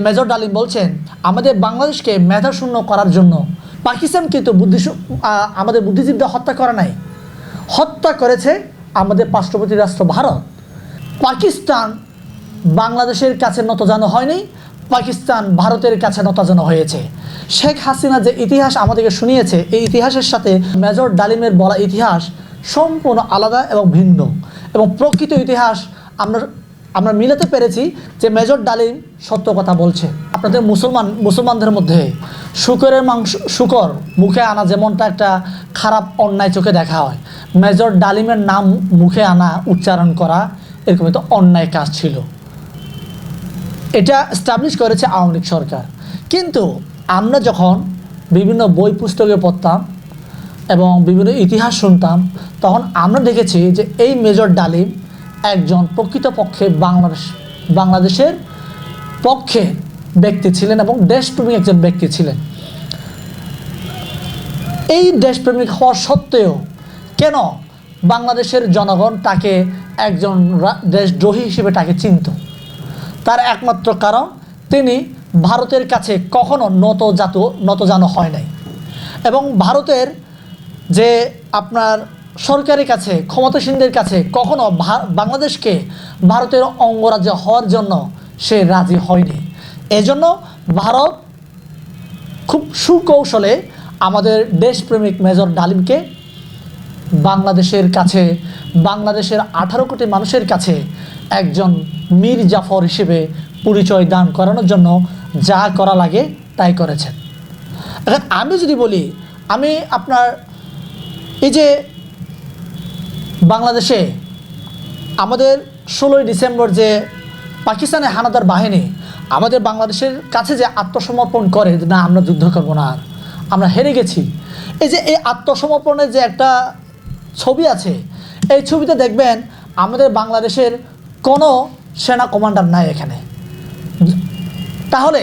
Major ডালিম বলছেন, আমাদের বাংলাদেশকে মেধাশূন্য করার জন্য পাকিস্তান কিন্তু বুদ্ধি আমাদের বুদ্ধিজীবীদের হত্যা করে নাই। হত্যা করেছে আমাদের পার্শ্ববর্তী রাষ্ট্র ভারত। পাকিস্তান বাংলাদেশের কাছে নতজানো হয়নি, পাকিস্তান ভারতের কাছে নতজানো হয়েছে। শেখ হাসিনা যে ইতিহাস আমাদেরকে শুনিয়েছে, এই ইতিহাসের সাথে মেজর ডালিমের বলা ইতিহাস সম্পূর্ণ আলাদা এবং ভিন্ন। এবং প্রকৃত ইতিহাস আমরা আমরা মিলাতে পেরেছি যে মেজর ডালিম সত্য কথা বলছে। আপনাদের মুসলমান, মুসলমানদের মধ্যে শুকরের মাংস, শুকর মুখে আনা যেমনটা একটা খারাপ অন্যায় চোখে দেখা হয়, মেজর ডালিমের নাম মুখে আনা, উচ্চারণ করা এরকম একটা অন্যায় কাজ ছিল। এটা স্টাবলিশ করেছে আওয়ামী লীগ সরকার। কিন্তু আমরা যখন বিভিন্ন বই পুস্তকে পড়তাম এবং বিভিন্ন ইতিহাস শুনতাম, তখন আমরা দেখেছি যে এই মেজর ডালিম একজন প্রকৃতপক্ষে বাংলাদেশ, বাংলাদেশের পক্ষে ব্যক্তি ছিলেন এবং দেশপ্রেমিক একজন ব্যক্তি ছিলেন। এই দেশপ্রেমিক হওয়া সত্ত্বেও কেন বাংলাদেশের জনগণ তাকে একজন দেশদ্রোহী হিসেবে তাকে চিনত? তার একমাত্র কারণ, তিনি ভারতের কাছে কখনো নত জাত নতজানো হয় নাই। এবং ভারতের যে আপনার সরকারের কাছে, ক্ষমতাসীনদের কাছে কখনো বাংলাদেশকে ভারতের অঙ্গরাজ্য হওয়ার জন্য সে রাজি হয়নি। এজন্য ভারত খুব সুকৌশলে আমাদের দেশপ্রেমিক মেজর ডালিমকে বাংলাদেশের কাছে, বাংলাদেশের আঠারো কোটি মানুষের কাছে একজন মীর জাফর হিসেবে পরিচয় দান করানোর জন্য যা করা লাগে তাই করেছেন। আমি যদি বলি, আমি আপনার এই যে বাংলাদেশে আমাদের ষোলোই ডিসেম্বর যে পাকিস্তানের হানাদার বাহিনী আমাদের বাংলাদেশের কাছে যে আত্মসমর্পণ করে যে না, আমরা যুদ্ধ করব না আর, আমরা হেরে গেছি। এই যে এই আত্মসমর্পণের যে একটা ছবি আছে, এই ছবিতে দেখবেন আমাদের বাংলাদেশের কোনো সেনা কমান্ডার নাই এখানে। তাহলে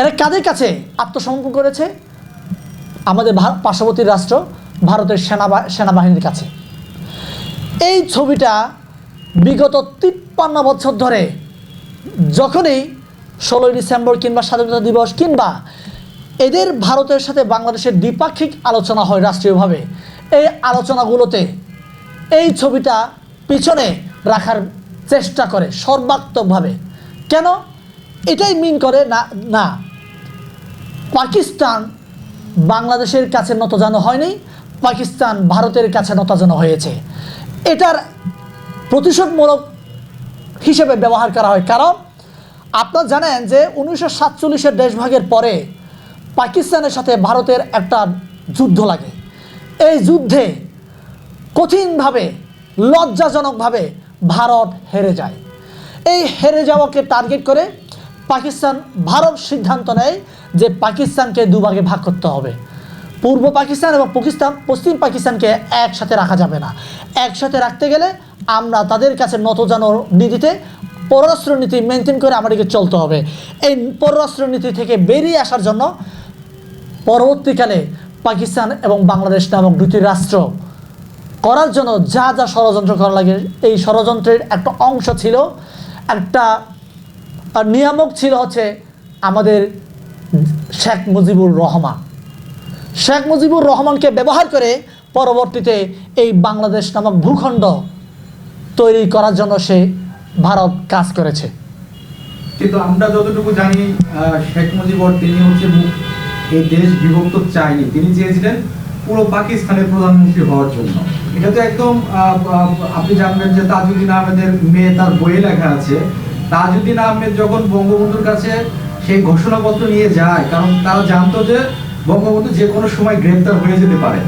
এরা কাদের কাছে আত্মসমর্পণ করেছে? আমাদের পার্শ্ববর্তী রাষ্ট্র ভারতের সেনা সেনাবাহিনীর কাছে। এই ছবিটা বিগত তিপ্পান্ন বছর ধরে যখনই ষোলোই ডিসেম্বর কিংবা স্বাধীনতা দিবস কিংবা এদের ভারতের সাথে বাংলাদেশের দ্বিপাক্ষিক আলোচনা হয় রাষ্ট্রীয়ভাবে, এই আলোচনাগুলোতে এই ছবিটা পিছনে রাখার চেষ্টা করে সর্বাত্মকভাবে। কেন? এটাই মিন করে না না, পাকিস্তান বাংলাদেশের কাছে নতজানো হয়নি পাকিস্তান ভারতের কাছে নতজানো হয়েছে। এটার প্রতিশোধমূলক হিসেবে ব্যবহার করা হয়। কারণ আপনারা জানেন যে উনিশশো সাতচল্লিশের দেশভাগের পরে পাকিস্তানের সাথে ভারতের একটা যুদ্ধ লাগে। এই যুদ্ধে কঠিনভাবে, লজ্জাজনকভাবে ভারত হেরে যায়। এই হেরে যাওয়াকে টার্গেট করে পাকিস্তান ভারত সিদ্ধান্ত নেয় যে পাকিস্তানকে দুভাগে ভাগ করতে হবে। পূর্ব পাকিস্তান এবং পাকিস্তান, পশ্চিম পাকিস্তানকে একসাথে রাখা যাবে না। একসাথে রাখতে গেলে আমরা তাদের কাছে নতজানোর নীতিতে পররাষ্ট্র নীতি মেনটেন করে আমাদেরকে চলতে হবে। এই পররাষ্ট্র নীতি থেকে বেরিয়ে আসার জন্য পরবর্তীকালে পাকিস্তান এবং বাংলাদেশ নামক দুটি রাষ্ট্র করার জন্য যা যা ষড়যন্ত্র করা লাগে, এই ষড়যন্ত্রের একটা অংশ ছিল। একটা নিয়ামক ছিল হচ্ছে আমাদের শেখ মুজিবুর রহমান। শেখ মুজিবুর রহমানকে ব্যবহার করে পরবর্তীতে এই বাংলাদেশ নামক ভূখণ্ড তৈরি করার জন্য সে ভারত কাজ করেছে। কিন্তু আমরা যতটুকু জানি শেখ মুজিবর তিনি হচ্ছে এই দেশ বিভক্ত চাইনি তিনি চেয়েছিলেন পুরো পাকিস্তানের প্রধানমন্ত্রী হওয়ার জন্য। এটা তো একদম আপনি জানবেন যে তাজউদ্দিন আহমেদের মেয়ে তার বইয়ে লেখা আছে। তাজউদ্দিন আহমেদ যখন বঙ্গবন্ধুর কাছে সেই ঘোষণাপত্র নিয়ে যায়, কারণ তারা জানতো যে বঙ্গবন্ধু যে কোনো সময় গ্রেপ্তার হয়ে যেতে পারেন।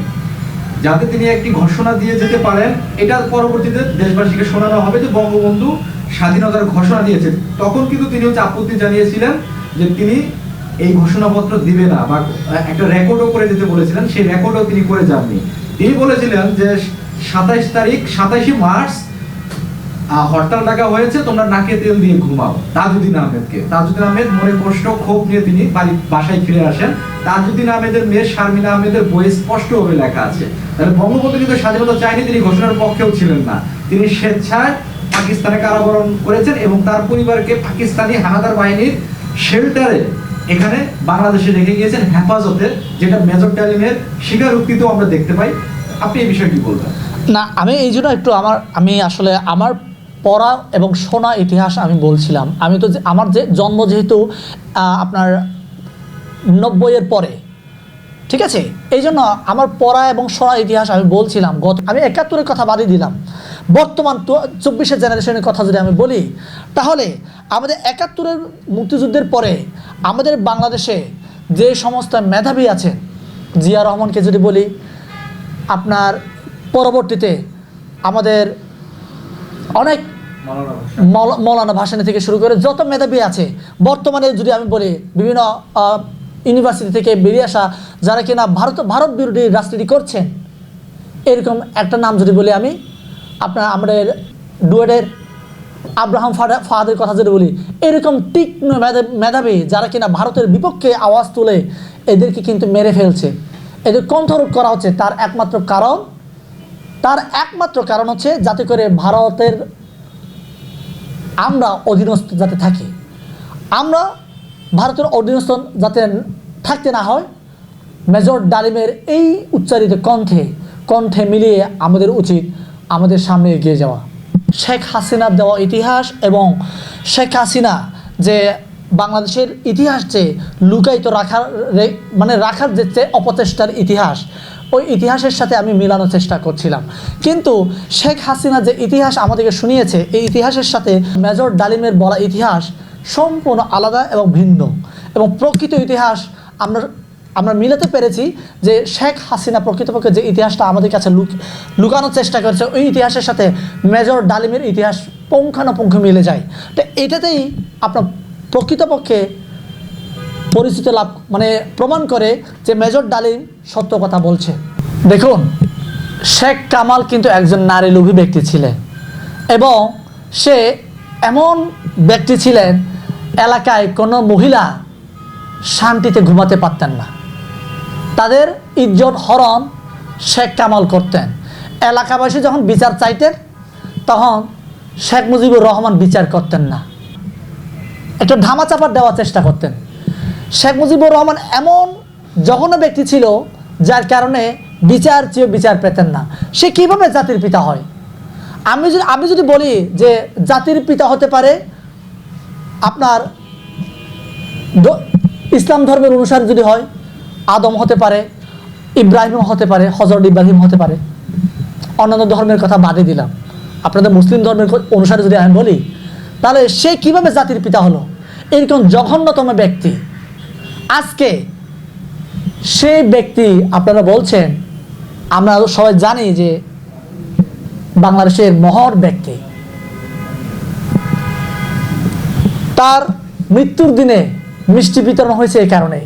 যাতে তিনি একটি ঘোষণা দিয়ে যেতে পারেন, এটার পরবর্তীতে দেশবাসীকে শোনানো হবে যে বঙ্গবন্ধু স্বাধীনতার ঘোষণা দিয়েছে তখন কিন্তু তিনি হচ্ছে আপত্তি জানিয়েছিলেন যে তিনি এই ঘোষণাপত্র দিবে না বা একটা রেকর্ডও করে দিতে বলেছিলেন, সেই রেকর্ডও তিনি করে যাননি। তিনি বলেছিলেন যে সাতাইশ তারিখ, সাতাইশে মার্চ হরতাল ডাকা হয়েছে, তোমরা নাকে তেল দিয়ে ঘুমাও। তাজউদ্দিন আহমেদকে। তাজউদ্দিন আহমেদ মনে কষ্ট, ক্ষোভ নিয়ে তিনি বাসায় ফিরে আসেন। তাজউদ্দিন আহমেদের মেয়ে শারমিনা আহমেদের বইয়ে স্পষ্টভাবে লেখা আছে। তাহলে বঙ্গবন্ধু কিন্তু স্বাধীনতা তিনি ঘোষণার পক্ষেও ছিলেন না। তিনি স্বেচ্ছায় পাকিস্তানে কারাবরণ করেছেন এবং তার পরিবারকে পাকিস্তানি হানাদার বাহিনীর শেল্টারে এখানে বাংলাদেশে রেখে গিয়েছেন হেফাজতে, যেটা মেজর ডালিমের স্বীকারোক্তিতেও আমরা দেখতে পাই। আপনি এই বিষয়টি বলবেন? না, আমি এই জন্য একটু আমার, আমি আসলে আমার পড়া এবং শোনা ইতিহাস আমি বলছিলাম। আমি তো আমার যে জন্ম যেহেতু আপনার নব্বইয়ের পরে, ঠিক আছে? এই জন্য আমার পড়া এবং শোনা ইতিহাস আমি বলছিলাম। গত আমি একাত্তরের কথা বাদই দিলাম। বর্তমান চব্বিশের জেনারেশনের কথা যদি আমি বলি, তাহলে আমাদের একাত্তরের মুক্তিযুদ্ধের পরে আমাদের বাংলাদেশে যে সমস্ত মেধাবী আছেন, জিয়া রহমানকে যদি বলি, আপনার পরবর্তীতে আমাদের অনেক মৌলানা ভাসানি। থেকে শুরু করে যত মেধাবী আছে, বর্তমানে যদি আমি বলি, বিভিন্ন ইউনিভার্সিটি থেকে বেরিয়ে আসা, যারা কিনা ভারত ভারত বিরোধী রাজনীতি করছেন, এরকম একটা নাম যদি বলি আমি, আপনার আমাদের ডুয়েটের আব্রাহাম ফাদা ফাদের কথা যদি বলি, এরকম তীক্ষ্ণ মেধা- মেধাবী যারা কিনা ভারতের বিপক্ষে আওয়াজ তুলে এদেরকে কিন্তু মেরে ফেলছে। এদের কণ্ঠরোধ করা হচ্ছে, তার একমাত্র কারণ, তার একমাত্র কারণ হচ্ছে যাতে করে ভারতের আমরা অধীনস্থ যাতে থাকি। আমরা ভারতের অধীনস্থ যাতে থাকতে না হয়, মেজর ডালিমের এই উচ্চারিত কণ্ঠে কণ্ঠে মিলিয়ে আমাদের উচিত আমাদের সামনে এগিয়ে যাওয়া। শেখ হাসিনার দেওয়া ইতিহাস এবং শেখ হাসিনা যে বাংলাদেশের ইতিহাস যে লুকায়িত রাখার মানে রাখার যে অপচেষ্টার ইতিহাস ওই ইতিহাসের সাথে আমি মিলানোর চেষ্টা করছিলাম। কিন্তু শেখ হাসিনা যে ইতিহাস আমাদেরকে শুনিয়েছে, এই ইতিহাসের সাথে মেজর ডালিমের বলা ইতিহাস সম্পূর্ণ আলাদা এবং ভিন্ন। এবং প্রকৃত ইতিহাস আমরা আমরা মিলাতে পেরেছি যে শেখ হাসিনা প্রকৃতপক্ষে যে ইতিহাসটা আমাদের কাছে লুক, লুকানোর চেষ্টা করেছে, ওই ইতিহাসের সাথে মেজর ডালিমের ইতিহাস পুঙ্খানুপুঙ্খ মিলে যায়। তো এটাতেই আপনার প্রকৃতপক্ষে পরিচিতি লাভ মানে প্রমাণ করে যে মেজর ডালিম সত্য কথা বলছে। দেখুন, শেখ কামাল কিন্তু একজন নারী লোভী ব্যক্তি ছিলেন এবং সে এমন ব্যক্তি ছিলেন, এলাকায় কোনো মহিলা শান্তিতে ঘুমাতে পারতেন না। তাদের ইজ্জত হরণ শেখ কামাল করতেন। এলাকাবাসী যখন বিচার চাইতেন, তখন শেখ মুজিবুর রহমান বিচার করতেন না। একটা ধামাচাপা দেওয়ার চেষ্টা করতেন। শেখ মুজিবুর রহমান এমন জঘন্য ব্যক্তি ছিল যার কারণে বিচার চেয়ে বিচার পেতেন না। সে কীভাবে জাতির পিতা হয়? আমি যদি আমি যদি বলি যে জাতির পিতা হতে পারে আপনার ইসলাম ধর্মের অনুসারে যদি হয়, আদম হতে পারে, ইব্রাহিম হতে পারে হজরত ইব্রাহিম হতে পারে। অন্যান্য ধর্মের কথা বাদে দিলাম। আপনাদের মুসলিম ধর্মের অনুসারে যদি আমি বলি, তাহলে সে কীভাবে জাতির পিতা হলো? এরকম জঘন্যতম ব্যক্তি। আজকে সেই ব্যক্তি আপনারা বলছেন, আমরা সবাই জানি যে বাংলাদেশের মহর ব্যক্তি। তার মৃত্যুর দিনে মিষ্টি বিতরণ হয়েছে এই কারণে।